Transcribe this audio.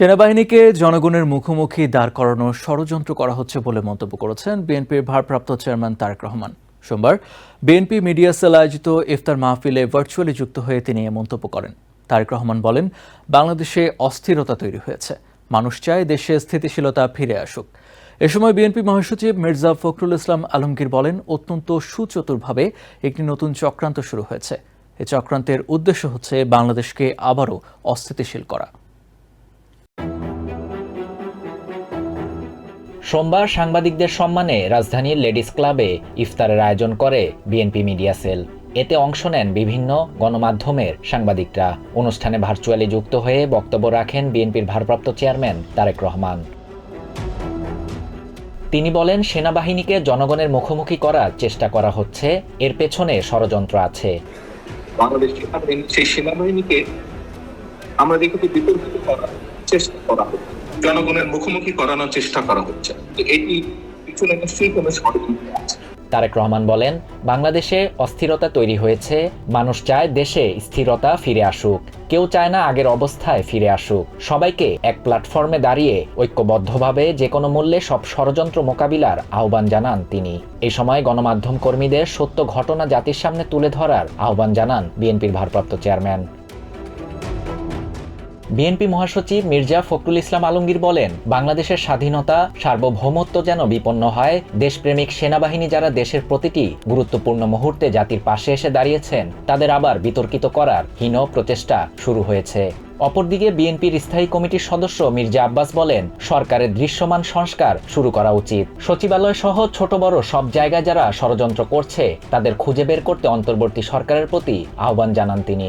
সেনাবাহিনীকে জনগণের মুখোমুখি দাঁড় করানোর ষড়যন্ত্র করা হচ্ছে বলে মন্তব্য করেছেন বিএনপির ভারপ্রাপ্ত চেয়ারম্যান তারেক রহমান। সোমবার বিএনপি মিডিয়া সেল আয়োজিত ইফতার মাহফিলে ভার্চুয়ালি যুক্ত হয়ে তিনি এ মন্তব্য করেন। তারেক রহমান বলেন, বাংলাদেশে অস্থিরতা তৈরি হয়েছে। মানুষ চায় দেশে স্থিতিশীলতা ফিরে আসুক। এ সময় বিএনপি মহাসচিব মির্জা ফখরুল ইসলাম আলমগীর বলেন, অত্যন্ত সুচতুরভাবে একটি নতুন চক্রান্ত শুরু হয়েছে। এ চক্রান্তের উদ্দেশ্য হচ্ছে বাংলাদেশকে আবারও অস্থিতিশীল করা। সোমবার সাংবাদিকদের সম্মানে রাজধানীর লেডিস ক্লাবে ইফতারের আয়োজন করে বিএনপি মিডিয়া সেল। এতে অংশ নেন বিভিন্ন গণমাধ্যমের সাংবাদিকরা। অনুষ্ঠানে ভার্চুয়ালি যুক্ত হয়ে বক্তব্য রাখেন বিএনপির ভারপ্রাপ্ত চেয়ারম্যান তারেক রহমান। তিনি বলেন, সেনাবাহিনীকে জনগণের মুখোমুখি করার চেষ্টা করা হচ্ছে, এর পেছনে ষড়যন্ত্র আছে। বাংলাদেশ সেই সেনাবাহিনীকে আমরা আমাদেরকে বিতর্কিত করার চেষ্টা করা হচ্ছে। জনগণের মুখোমুখি করানোর চেষ্টা করা হচ্ছে। এটি পিছনে নিশ্চয়ই ষড়যন্ত্র তারেক রহমান বলেন, বাংলাদেশে অস্থিরতা তৈরি হয়েছে, মানুষ চায় দেশে স্থিরতা ফিরে আসুক। কেউ চায় না আগের অবস্থায় ফিরে আসুক। সবাইকে এক প্ল্যাটফর্মে দাঁড়িয়ে ঐক্যবদ্ধভাবে যে কোনো মূল্যে সব ষড়যন্ত্র মোকাবিলার আহ্বান জানান তিনি। এই সময় গণমাধ্যম কর্মীদের সত্য ঘটনা জাতির সামনে তুলে ধরার আহ্বান জানান বিএনপির ভারপ্রাপ্ত চেয়ারম্যান। বিএনপি মহাসচিব মির্জা ফখরুল ইসলাম আলমগীর বলেন, বাংলাদেশের স্বাধীনতা, সার্বভৌমত্ব যেন বিপন্ন হয়, দেশপ্রেমিক সেনাবাহিনী যারা দেশের প্রতিটি গুরুত্বপূর্ণ মুহূর্তে জাতির পাশে এসে দাঁড়িয়েছেন, তাদের আবার বিতর্কিত করার হীন প্রচেষ্টা শুরু হয়েছে। অপরদিকে বিএনপির স্থায়ী কমিটির সদস্য মির্জা আব্বাস বলেন, সরকারের দৃশ্যমান সংস্কার শুরু করা উচিত। সচিবালয় সহ ছোট বড় সব জায়গায় যারা ষড়যন্ত্র করছে, তাদের খুঁজে বের করতে অন্তর্বর্তী সরকারের প্রতি আহ্বান জানান তিনি।